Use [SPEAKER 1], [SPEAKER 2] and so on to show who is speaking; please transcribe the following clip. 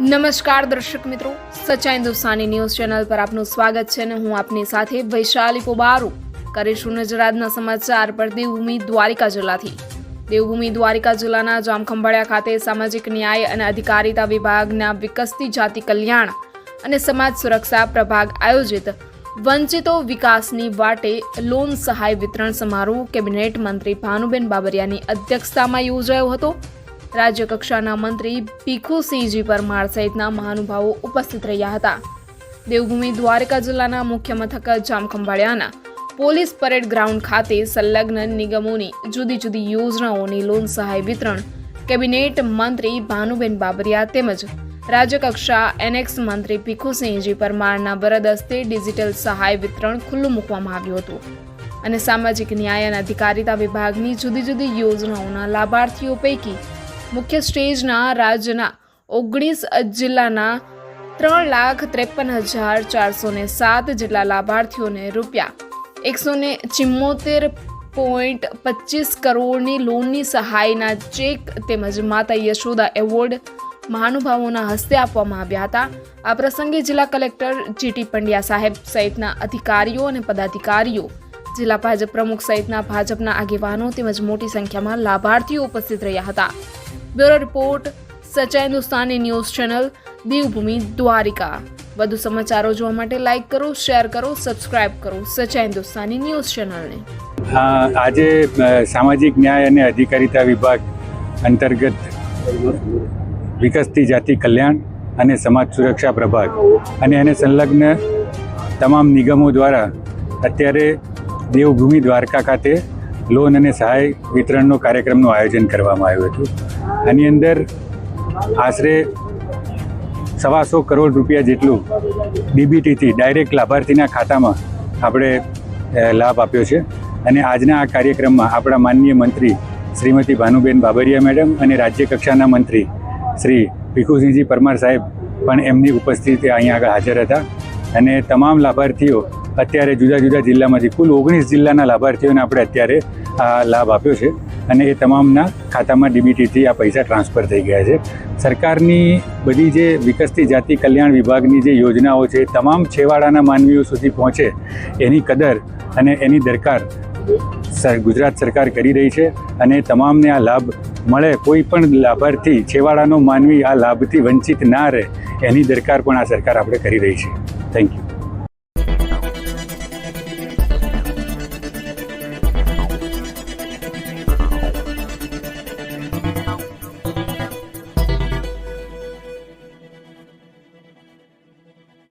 [SPEAKER 1] નમસ્કાર દર્શક મિત્રો સચ્ચા હિન્દુસ્તાની ન્યૂઝ ચેનલ પર આપનું સ્વાગત છે અને હું આપની સાથે વૈશાલી પોબારુ કરીશું નજર આજના સમાચાર પર દેવભૂમિ દ્વારિકા જિલ્લાથી. દેવભૂમિ દ્વારિકા જિલ્લાના જામખંભાળિયા ખાતે સામાજિક ન્યાય અને અધિકારિતા વિભાગના વિકસતી જાતિ કલ્યાણ અને સમાજ સુરક્ષા પ્રભાગ આયોજિત વંચિતો વિકાસની વાટે લોન સહાય વિતરણ સમારોહ કેબિનેટ મંત્રી ભાનુબેન બાબરિયાની અધ્યક્ષતામાં યોજાયો હતો. રાજ્ય કક્ષાના મંત્રી ભીખુસિંહજી પરમાર સહિતના મહાનુભાવો ઉપસ્થિત રહ્યા હતા. દેવભૂમિ દ્વારકા જિલ્લાના મુખ્ય મથક જામખંભાળિયાના પોલીસ પરેડ ગ્રાઉન્ડ ખાતે સંલગ્ન નિગમોની જુદી જુદી યોજનાઓની લોન સહાય વિતરણ કેબિનેટ મંત્રી ભાનુબેન બાબરિયા તેમજ રાજ્યકક્ષા એનેક્સ મંત્રી ભીખુસિંહજી પરમારના વરદ હસ્તે ડિજિટલ સહાય વિતરણ ખુલ્લું મૂકવામાં આવ્યું હતું અને સામાજિક ન્યાય અને અધિકારિતા વિભાગની જુદી જુદી યોજનાઓના લાભાર્થીઓ પૈકી મુખ્ય સ્ટેજના રાજ્યના ઓગણીસ જિલ્લાના ત્રણ લાખ ત્રેપન હજાર ચારસો ને સાત જેટલા લાભાર્થીઓને રૂપિયા એકસો ને ચિમ્મોતેર પોઈન્ટ પચીસ કરોડની લોનની સહાયના ચેક તેમજ માતા યશોદા એવોર્ડ મહાનુભાવોના હસ્તે આપવામાં આવ્યા હતા. આ પ્રસંગે જિલ્લા કલેક્ટર જીટી પંડ્યા સાહેબ સહિતના અધિકારીઓ અને પદાધિકારીઓ, જિલ્લા ભાજપ પ્રમુખ સહિતના ભાજપના આગેવાનો તેમજ મોટી સંખ્યામાં લાભાર્થીઓ ઉપસ્થિત રહ્યા હતા. Bureau report Sachcha Hindustani news channel, Devbhumi Dwarka. વધુ સમાચારો જોવા માટે લાઈક કરો, શેર કરો, સબસ્ક્રાઇબ કરો સચ્ચા હિન્દુસ્તાની ન્યૂઝ ચેનલને.
[SPEAKER 2] હા, આજે સામાજિક ન્યાય અને અધિકારિતા વિભાગ અંતર્ગત વિકસતી જાતિ કલ્યાણ અને સમાજ સુરક્ષા પ્રભાગ અને એને સંલગ્ન તમામ નિગમો દ્વારા અત્યારે દેવભૂમિ દ્વારકા ખાતે લોન અને સહાય વિતરણનો કાર્યક્રમનું આયોજન કરવામાં આવ્યું હતું. આની અંદર આશરે સવાસો કરોડ રૂપિયા જેટલું ડીબીટીથી ડાયરેક્ટ લાભાર્થીના ખાતામાં આપણે લાભ આપ્યો છે. અને આજના આ કાર્યક્રમમાં આપણા માનનીય મંત્રી શ્રીમતી ભાનુબેન બાબરિયા મેડમ અને રાજ્ય કક્ષાના મંત્રી શ્રી ભીખુસિંહજી પરમાર સાહેબ પણ એમની ઉપસ્થિતિ અહીંયા આગળ હાજર હતા. અને તમામ લાભાર્થીઓ અત્યારે જુદા જુદા જિલ્લામાંથી કુલ ઓગણીસ જિલ્લાના લાભાર્થીઓને આપણે અત્યારે આ લાભ આપ્યો છે અને એ તમામના ખાતામાં ડીબીટીથી આ પૈસા ટ્રાન્સફર થઈ ગયા છે. સરકારની બધી જે વિકસતી જાતિ કલ્યાણ વિભાગની જે યોજનાઓ છે, તમામ છેવાડાના માનવીઓ સુધી પહોંચે એની કદર અને એની દરકાર ગુજરાત સરકાર કરી રહી છે અને તમામને આ લાભ મળે, કોઈ પણ લાભાર્થી, છેવાડાનો માનવી આ લાભથી વંચિત ના રહે એની દરકાર પણ આ સરકાર આપણે કરી રહી છે. Thank you